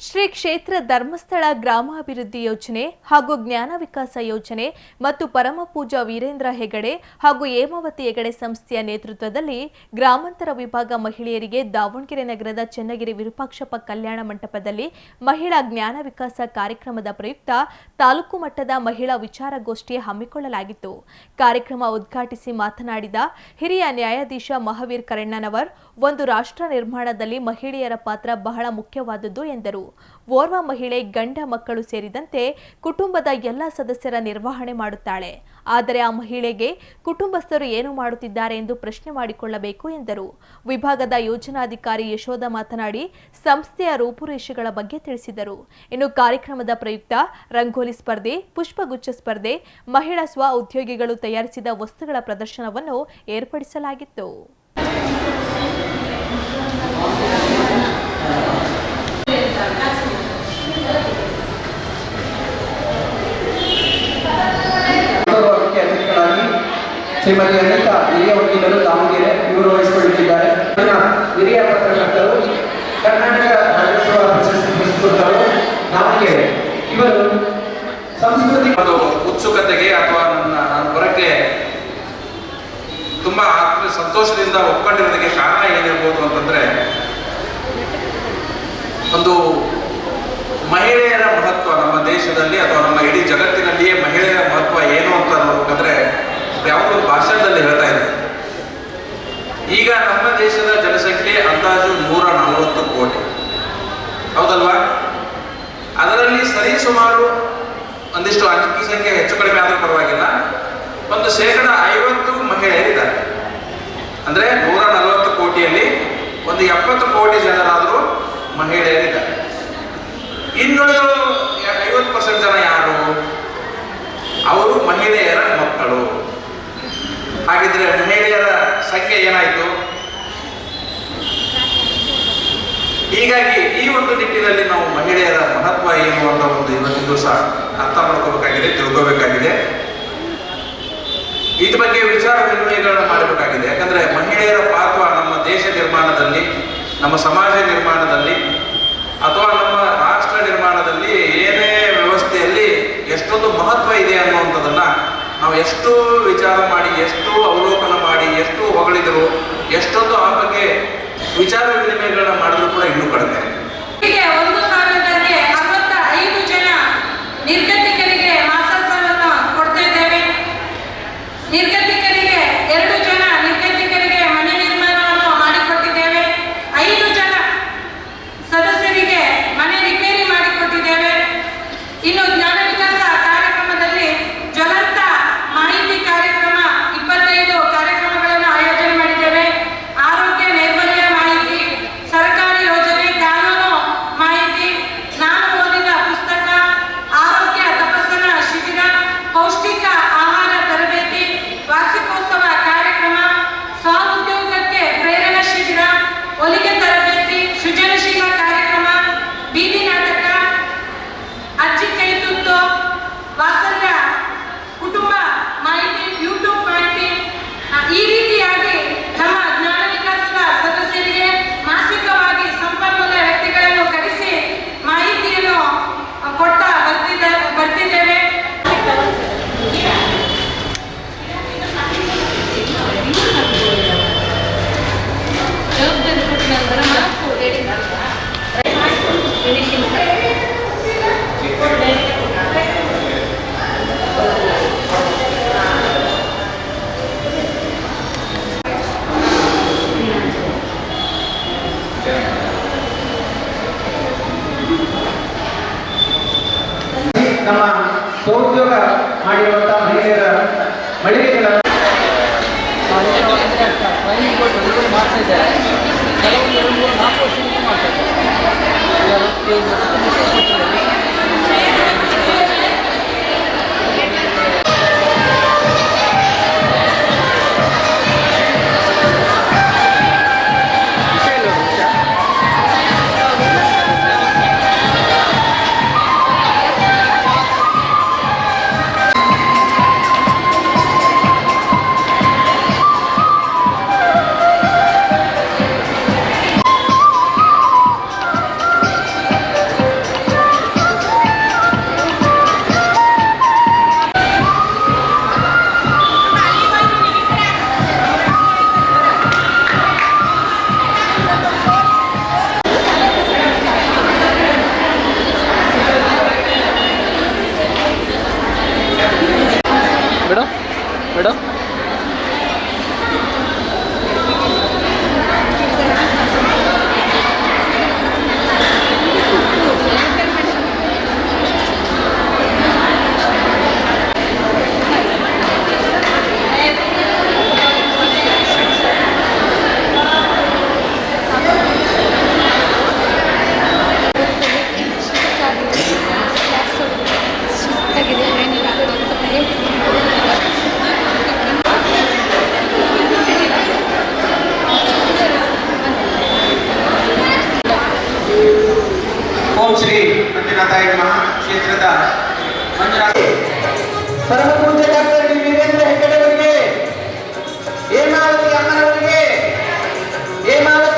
ಶ್ರೀ ಕ್ಷೇತ್ರ ಧರ್ಮಸ್ಥಳ ಗ್ರಾಮಾಭಿವೃದ್ಧಿ ಯೋಜನೆ ಹಾಗೂ ಜ್ಞಾನ ವಿಕಾಸ ಯೋಜನೆ ಮತ್ತು ಪರಮಪೂಜಾ ವೀರೇಂದ್ರ ಹೆಗಡೆ ಹಾಗೂ ಹೇಮಾವತಿ ಹೆಗಡೆ ಸಂಸ್ಥೆಯ ನೇತೃತ್ವದಲ್ಲಿ ಗ್ರಾಮಾಂತರ ವಿಭಾಗ ಮಹಿಳೆಯರಿಗೆ ದಾವಣಗೆರೆ ನಗರದ ಚನ್ನಗಿರಿ ವಿರೂಪಾಕ್ಷಪ್ಪ ಕಲ್ಯಾಣ ಮಂಟಪದಲ್ಲಿ ಮಹಿಳಾ ಜ್ಞಾನ ವಿಕಾಸ ಕಾರ್ಯಕ್ರಮದ ಪ್ರಯುಕ್ತ ತಾಲೂಕು ಮಟ್ಟದ ಮಹಿಳಾ ವಿಚಾರಗೋಷ್ಠಿ ಹಮ್ಮಿಕೊಳ್ಳಲಾಗಿತ್ತು. ಕಾರ್ಯಕ್ರಮ ಉದ್ಘಾಟಿಸಿ ಮಾತನಾಡಿದ ಹಿರಿಯ ನ್ಯಾಯಾಧೀಶ ಮಹಾವೀರ್ ಕರಣ್ಣನವರ್, ಒಂದು ರಾಷ್ಟ್ರ ನಿರ್ಮಾಣದಲ್ಲಿ ಮಹಿಳೆಯರ ಪಾತ್ರ ಬಹಳ ಮುಖ್ಯವಾದುದು ಎಂದರು. ಓರ್ವ ಮಹಿಳೆ, ಗಂಡ ಮಕ್ಕಳು ಸೇರಿದಂತೆ ಕುಟುಂಬದ ಎಲ್ಲ ಸದಸ್ಯರ ನಿರ್ವಹಣೆ ಮಾಡುತ್ತಾಳೆ. ಆದರೆ ಆ ಮಹಿಳೆಗೆ ಕುಟುಂಬಸ್ಥರು ಏನು ಮಾಡುತ್ತಿದ್ದಾರೆ ಎಂದು ಪ್ರಶ್ನೆ ಮಾಡಿಕೊಳ್ಳಬೇಕು ಎಂದರು. ವಿಭಾಗದ ಯೋಜನಾಧಿಕಾರಿ ಯಶೋಧ ಮಾತನಾಡಿ, ಸಂಸ್ಥೆಯ ರೂಪುರೇಷೆಗಳ ಬಗ್ಗೆ ತಿಳಿಸಿದರು. ಇನ್ನು ಕಾರ್ಯಕ್ರಮದ ಪ್ರಯುಕ್ತ ರಂಗೋಲಿ ಸ್ಪರ್ಧೆ, ಪುಷ್ಪಗುಚ್ಛ ಸ್ಪರ್ಧೆ, ಮಹಿಳಾ ಸ್ವ ಉದ್ಯೋಗಿಗಳು ತಯಾರಿಸಿದ ವಸ್ತುಗಳ ಪ್ರದರ್ಶನವನ್ನು ಏರ್ಪಡಿಸಲಾಗಿತ್ತು. ಶ್ರೀಮತಿ ಅನಿತಾ, ಹಿರಿಯ ವಕೀಲರು ದಾವಣಗೆರೆ ಇವರು ವಹಿಸಿಕೊಳ್ಳುತ್ತಿದ್ದಾರೆ ಹಿರಿಯ ಪತ್ರಕರ್ತರು, ಕರ್ನಾಟಕ ರಾಜ್ಯೋತ್ಸವ ಪ್ರಶಸ್ತಿ ಪುರಸ್ಕೃತರು ದಾವಣಗೆರೆ. ಇವರು ಸಂಸ್ಕೃತಿ ಉತ್ಸುಕತೆಗೆ ಅಥವಾ ನನ್ನ ನಾನು ತುಂಬಾ ಸಂತೋಷದಿಂದ ಒಪ್ಕೊಂಡಿರೋದಕ್ಕೆ ಕಾರಣ ಏನಿರ್ಬೋದು ಅಂತಂದ್ರೆ, ಒಂದು ಮಹಿಳೆಯರ ಮಹತ್ವ ನಮ್ಮ ದೇಶದಲ್ಲಿ ಅಥವಾ ನಮ್ಮ ಇಡೀ ಜಗತ್ತಿನಲ್ಲಿಯೇ ಮಹಿಳೆಯರ ಮಹತ್ವ ಏನು ಅಂತ ನೋಡ್ಬೇಕಾದ್ರೆ ಯಾವುದೋ ಈಗ ನಮ್ಮ ದೇಶದ ಜನಸಂಖ್ಯೆ ಅಂದಾಜು ನೂರ ನಲವತ್ತು ಕೋಟಿ. ಹೌದಲ್ವಾ? ಅದರಲ್ಲಿ ಸರಿ ಸುಮಾರು ಒಂದಿಷ್ಟು ಅಂಕಿ ಸಂಖ್ಯೆ ಹೆಚ್ಚು ಕಡಿಮೆ ಆದರೂ ಪರವಾಗಿಲ್ಲ. ಒಂದು ಶೇಕಡ ಐವತ್ತು ಮಹಿಳೆಯರಿದ್ದಾರೆ. ಅಂದ್ರೆ ನೂರ ನಲವತ್ತು ಕೋಟಿಯಲ್ಲಿ ಒಂದು ಎಪ್ಪತ್ತು ಕೋಟಿ ಜನರಾದರೂ ಮಹಿಳೆಯರಿದ್ದಾರೆ. ಇನ್ನುಳಿದ ಐವತ್ತು ಪರ್ಸೆಂಟ್ ಜನ ಯಾರು? ಅವರು ಮಹಿಳೆಯರ ಮಕ್ಕಳು ಹಾಗಿದ್ರೆ ಮಹಿಳೆಯರ ಹೀಗಾಗಿ ಈ ಒಂದು ನಿಟ್ಟಿನಲ್ಲಿ ನಾವು ಮಹಿಳೆಯರ ಮಹತ್ವ ಏನು ಅಂತ ಒಂದು ಇವತ್ತಿಗೂ ಸಹ ಅರ್ಥ ಮಾಡ್ಕೋಬೇಕಾಗಿದೆ, ತಿಳ್ಕೋಬೇಕಾಗಿದೆ. ಇದ್ರ ಬಗ್ಗೆ ವಿಚಾರ ವಿನಿಮಯಗಳನ್ನ ಮಾಡಬೇಕಾಗಿದೆ. ಯಾಕಂದ್ರೆ ಮಹಿಳೆಯರ ಪಾತ್ರ ನಮ್ಮ ದೇಶ ನಿರ್ಮಾಣದಲ್ಲಿ, ನಮ್ಮ ಸಮಾಜ ನಿರ್ಮಾಣದಲ್ಲಿ ಅಥವಾ ನಮ್ಮ ರಾಷ್ಟ್ರ ನಿರ್ಮಾಣದಲ್ಲಿ ಏನೇ ವ್ಯವಸ್ಥೆಯಲ್ಲಿ ಎಷ್ಟೊಂದು ಮಹತ್ವ ಇದೆ ಅನ್ನುವಂಥದ್ದನ್ನ ನಾವು ಎಷ್ಟು ವಿಚಾರ ಮಾಡಿ ಎಷ್ಟು ಅವಲೋಕನ ಮಾಡಿ ಎಷ್ಟು ಹೊಗಳಿದ್ರು ಎಷ್ಟೊಂದು ಆ ಬಗ್ಗೆ ವಿಚಾರ ನಮ್ಮ ಸ್ವಉದ್ಯೋಗ ಮಾಡಿರುವಂತಹ ಮಹಿಳೆಯರ ಮಳಿಗೆಗಳ ಕಂಪ್ನಿಗಳು ಮಾಡ್ತಾ ಇದ್ದಾರೆ. ಕೆಲವೊಂದು ಎರಡು ಮೂರು ನಾಲ್ಕು ವರ್ಷದಿಂದ ಮಾಡ್ತಾ ಇದ್ದಾರೆ. ಶ್ರೀ ಮಂಜುನಾಥಾಯ ಮಹಾಕ್ಷೇತ್ರದ ಮಂಜುನಾಥ ಪರಮ ಪೂಜ್ಯ ಡಾಕ್ಟರ್ ಡಿ ವೀರೇಂದ್ರ ಹೆಗ್ಗಡೆ ಅವರಿಗೆ ಹೇಮಾವತಿ ಅಮ್ಮನವರಿಗೆ ಹೇಮಾವತಿ